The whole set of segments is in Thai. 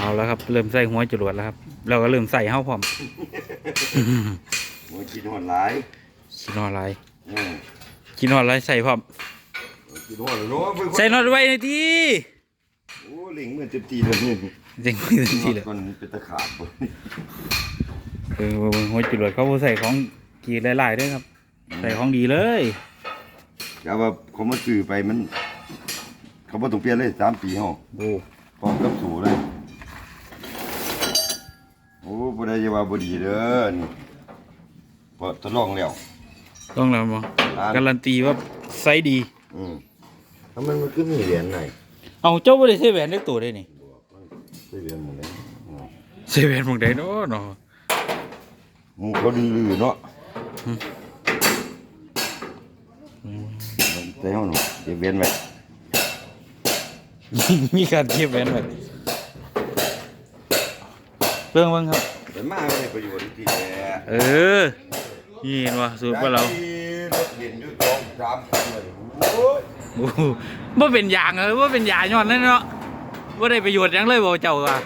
เอาแล้วครับ เริ่มใส่หัวจรวดแล้วครับ เราก็เริ่มใส่เฮ้าพร้อมโอ้ยกินหอนหลายกินนอนไรอืมกินนอนไรใส่พร้อมกินหอนเนาะเพิ่นใส่นอนไว้ในทีโอ้ลิงเหมือนเต็มทีเลยนี่จริงๆทีเลยมันเป็นตะขาบบ่คือหัวจรวดเขาบ่ใส่ของกีหลายๆด้วยครับ ใส่ของดีเลยอย่าว่าเขามาซื้อไปมัน เขาบ่ต้องเปลี่ยนเลยสามปีเฮาโอ้ พร้อมกับสูเลย โอ้ บ่ได้จะว่าบ่ดีเด้อนี่พอทดลองแล้ว ต้องแล้วมั้งการันตีว่าไซส์ดี อืมถ้ามันมันก็มีเหรียญไหนเอาเจ้าบ่ได้ใส่แหวนเล็กตัวได้นี่ได้เหรียญหมดเลยอืมใส่แหวนหมองใดเนาะเนาะหมูเขาดื้อๆเนาะอืมแต่เฮาเนาะเก็บเหรียญไว้มีการเก็บแหวนไว้เรื่องบ้างครับ แต่มาไม่ได้ประโยชน์ที่แท้เออ นี่เห็นว่าสูตรว่าเรารถเห็นอยู่สองสามคันเลยโอ้ยโอ้โหบ่เป็นอย่างเลยว่าเป็นยาย้อนนั่นเนาะว่าได้ประโยชน์หยังเลยบ่เจ้าว่า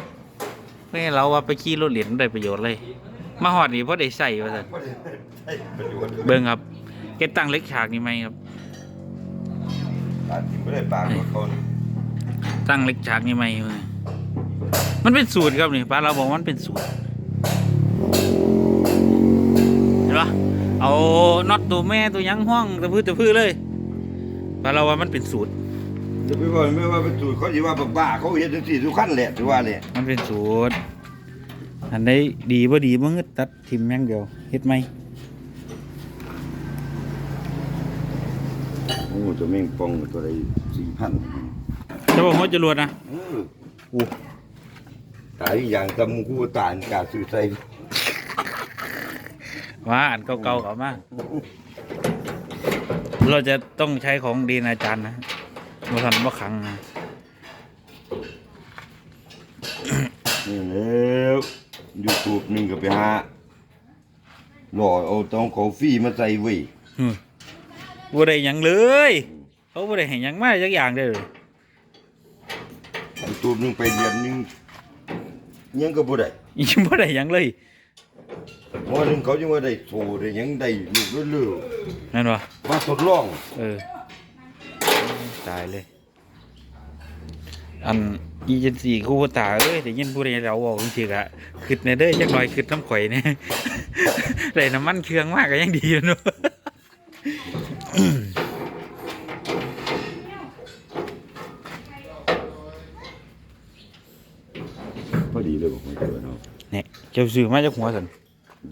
ไม่ให้เราว่าไปขี่รถเหรียญได้ประโยชน์เลย มาหอดนี่เพราะได้ใส่ว่าซั่นบ่ได้ได้ประโยชน์เบิ่งครับเก็บตั้งเล็กฉากนี่ไหมครับตาทิ่มบ่ได้ปากรถเขานี่ตั้งเล็กฉากนี่ไหมเว้ยมันเป็นสูตรครับนี่ป้าเราบอกว่ามันเป็นสูตร เห็นปะ เอาน็อตตัวแม่ตัวหยังห้องตะพื้ตะพื้เลยป้าเราว่ามันเป็นสูตรจะไปว่าไม่ว่าเป็นสูตรเขาสิว่าบ้าๆเขาเฮ็ดจังซี่ทุกคันแหละถือว่าแหละมันเป็นสูตร อันใดดีบ่ดีมึงก็ตัดทิมแม่งเดียวเฮ็ดไหมโอ้จะแม่งปองตัวใด4,000จะบอกว่าจรวดนะ เอออู้ ตายอย่างตำกูตายกล้าซื้อใส่ ว่าอันเก่าๆเขามาเราจะต้องใช้ของดีนะอาจารย์นะบ่ทันบ่ขังนะนี่แล้ว YouTube นึงก็ไปหาหล่อเอาต้องของฟรีมาใส่ไว้อืมบ่ได้หยังเลย เขาบ่ได้ให้หยังมาจักอย่างเด้อ YouTube นึงไปเดือนนึงยังก็บ่ได้ยังบ่ได้หยังเลย หมอหนึงเขาจะว่าได้โทรได้หยังได้ลูกเรื่อยนั่นวะๆมาทดลองเออ ตายเลย อันอีเจนซี่คู่ตาเอ้ยได้ยินผู้ใดเราบอกจริงๆอะคิดในเด้อจักหน่อยคิดน้ำข่อยเนี่ยได้น้ำมันเครื่องมากก็ยังดีอยู่เนาะ พอดีเลยบอกไม่เกินเนาะ เนี่ยเจ้าซื้อมาจากหัวสัน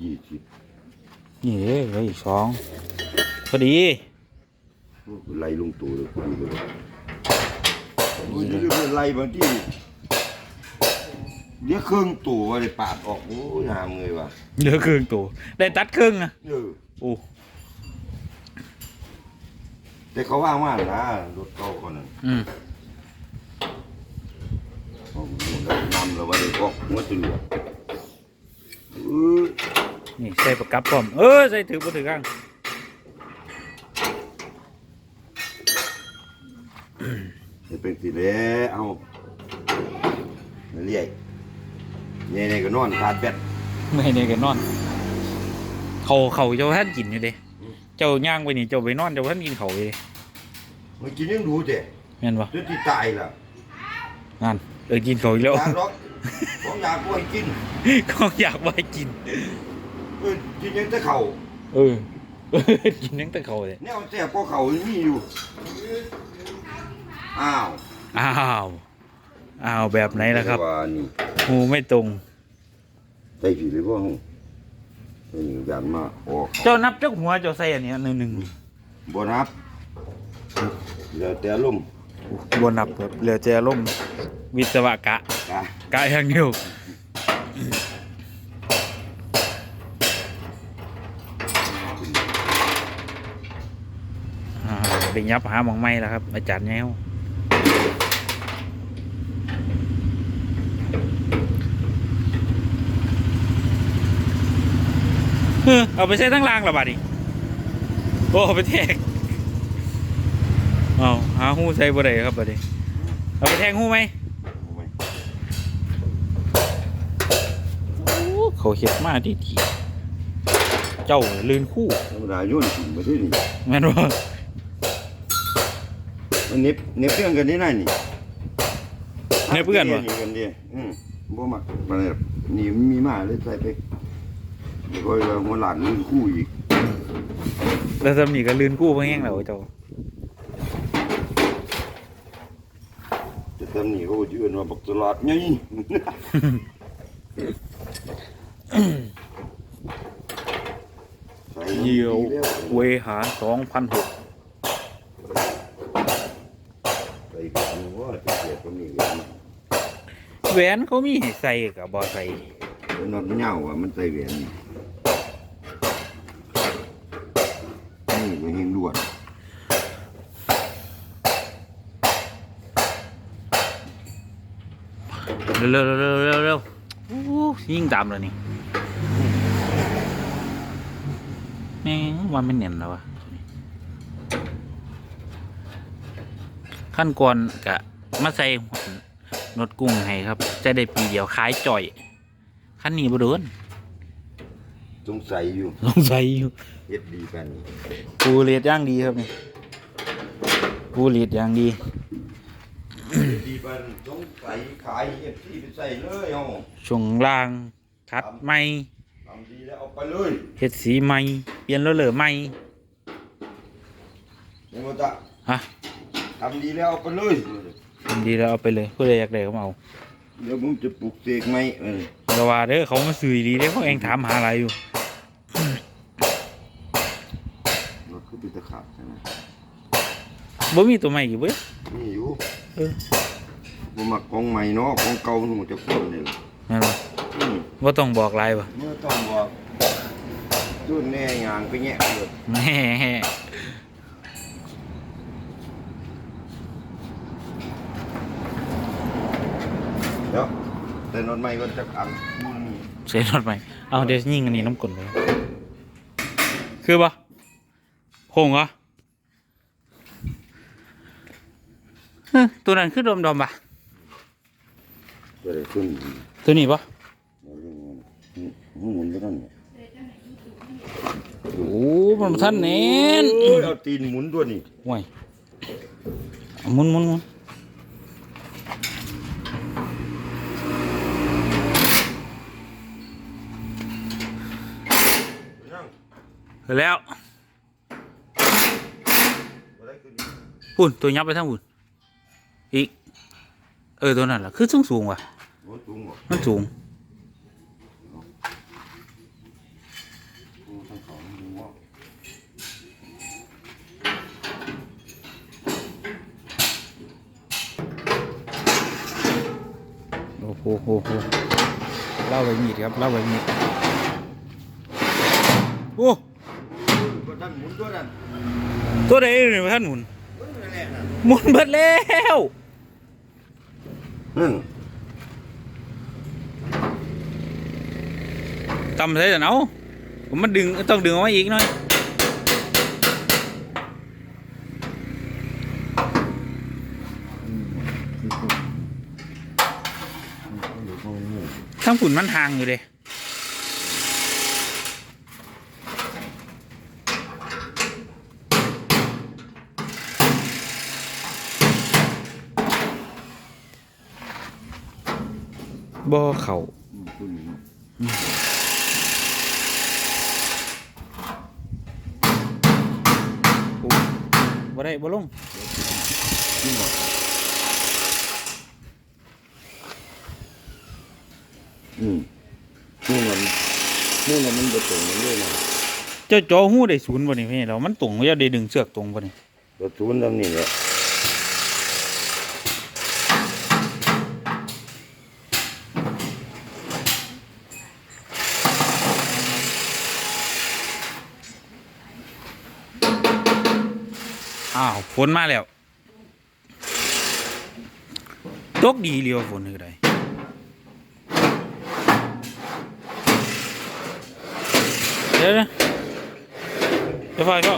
ยี่สิบนี่เด้อเลยสองพอดีไล่ลงตัวเลยพอดีเลยโอ้ยเดี๋ยวๆไล่บางทีเดี๋ยวเครื่องตัวว่าได้ปาดออกโอ้ยหามเลยว่ะเหลือครึ่งตัวได้ตัดครึ่งนะเออโอ้แต่เขาว่างมากนะรถเก่าคนนั้นอืมเขานำเราว่าได้ออกหัวตำรวจเออ นี่ใส่ประกับพร้อมเออใส่ถือบ่ถือข้างจะเป็นสิแล้วเอาเรียกเนี่ยเนี่ยก็นอนขาดแบตไม่เนี่ยกันนอน เขาเขาเจ้าท่านกินอยู่เด้เจ้าย่างไปนี่เจ้าไปนอนเจ้าท่านกินเขาอยู่เด้มันกินยังดูแต่แม่นปะจนที่ตายล่ะนั่นเออกินเขาอีกแล้วอยากหรอก ของอยากกล้วยกินก็อยากไปกินเออกินยังแต่เข่าเออเออกินตั้งแต่เขาเลยแนวแซ่บก็เข่ายังมีอยู่อ้าวอ้าวอ้าวแบบไหนล่ะครับว่านี่หูไม่ตรงได้ผีหรือว่านี่ยันมาออกเจ้านับเจ้าหัวเจ้าใส่อันเนี้ยหนึ่งหนึ่งบนับเดี๋ยวแต่ลุ่ม บนนับครับเหลือเจอล่มวิศวกะ กะกะอย่างเดียวอ่าไปยับหาหมองไม้แล้วครับ อาจารย์แง้วเฮ้อเอาไปใช้ทั้งรางและบาดนี้ โอ้เอาไปแทง เอาหาหูใส่บ่ได้ครับบาดนี้เอาไปแทงหูไหมเขาเฮ็ดมาดีดีเจ้าลื่นคู่ธรรมดาโยนถิ่นมาที่นี่แม่นบ่มันเน็บเน็บเพื่อนกันนี่นั่นนี่เน็บเพื่อนบ่นี่กันดิอืมบ่มักมาเลยนี่มันมีมาเลยใส่ไปเดี๋ยวก็เอาหัวหลานลื่นคู่อีกแล้วสำนีก็ลื่นคู่เพิ่งแห้งแล้วเจ้า จะทำนี่เขาก็ยืนมาบักตลาดไงใส่เยี่ยวดีแล้เวหาสองพันหกใส่กันว่าจะเสียตรงนี้เลยนะแหวนเขามีให้ใส่กับบ่ใส่มันนอนเหงาอะมันใส่แหวนนี่นี่มันเฮงด่วน เร็วเร็วเร็วเร็วเร็วโอ้ยิ่งตามเลยนี่แม่งว่าไม่เนียนแล้ววะขั้นก่อนกะมาใส่นดกุ้งให้ครับ จะได้ปีเดียวขายจ่อยขั้นนี้บ่โดนสงสัยอยู่สงสัยอยู่เฮ็ดดีกันนี่ปูเลียดย่างดีครับนี่ปูเลียดย่างดี เฮ็ดดีกันสงสัยขายเอฟซีไปใส่เลยเฮาช่วงล่างคัดไม่ทำดีแล้วเอาไปเลยเฮ็ดสีไม่เปลี่ยนแล้วเหลือไม่นี่ว่าตะฮะทำดีแล้วเอาไปเลยทำดีแล้วเอาไปเลยผู้ใดอยากได้ก็มาเอาเดี๋ยวผมจะปลุกเสกไหมเออแต่ว่าเด้อเขามาซื้อดีเด้อเขาเองถามหาอะไรอยู่รถคือเป็นตะขาบใช่ไหมบ่มีตัวใหม่อยู่เว้ยนี่อยู่เออ บ่มักของใหม่เนาะของเก่าหนูจะพ่นนี่ล่ะนั่นบ่อืมบ่ต้องบอกลายบ่เมื่อต้องบอกจุดแน่ยางไปแง่เกิดแหม่เดี๋ยวแต่นอนใหม่ก็จะอังอืมเสียรถใหม่เอาเดี๋ยวยิงอันนี้น้ำกลนไปคือบ่โค้งเหรอเฮ้ยตัวนั้นคือดมดอมๆปะจะได้ขึ้นตัวนี้ปะหมุนไปนั่นเนี่ยโอ้มันบ่ท่านเน้นโอ้ยเอาตีนหมุนด้วยนี่ห่วยเอาหมุนหมุนหมุนยังเสร็จแล้วบ่ได้ขึ้นปุ่นตัวยับไปทั้งปุ่นอีก เออตัวนั้นล่ะคือสูงสูงว่ะรถสูงบ่มันสูงโอ้ทั้งเขาทั้งหัวโอ้โหโอ้โหเล่าไปมีดครับเล่าไปมีดโอ้ก็ท่านหมุนด้วยนั่นตัวใดเนี่ยท่านหมุนเฮ้ยนั่นแหละนั่นหมุนเบิดแล้ว นั่นตำใส่แต่เอาผมมันดึงต้องดึงเอาไว้อีกหน่อยทั้งฝุ่นมันห่างอยู่เลย บ่เข่าอืมขึ้นนี่โอ้บ่ได้บ่ลงอืมนี่มันนี่มันมันบ่ตรงกันเลยนะเจ้าจอหู้ได้ศูนย์บ่นี่พี่เรามันตรงว่าได้ดึงเสือกตรงบ่นี่ก็ศูนย์ทำนี่แหละ อ้าวฝนมาแล้วตกดีเลียวฝนคือไดเดี๋ยวนะเดี๋ยวไฟเข้า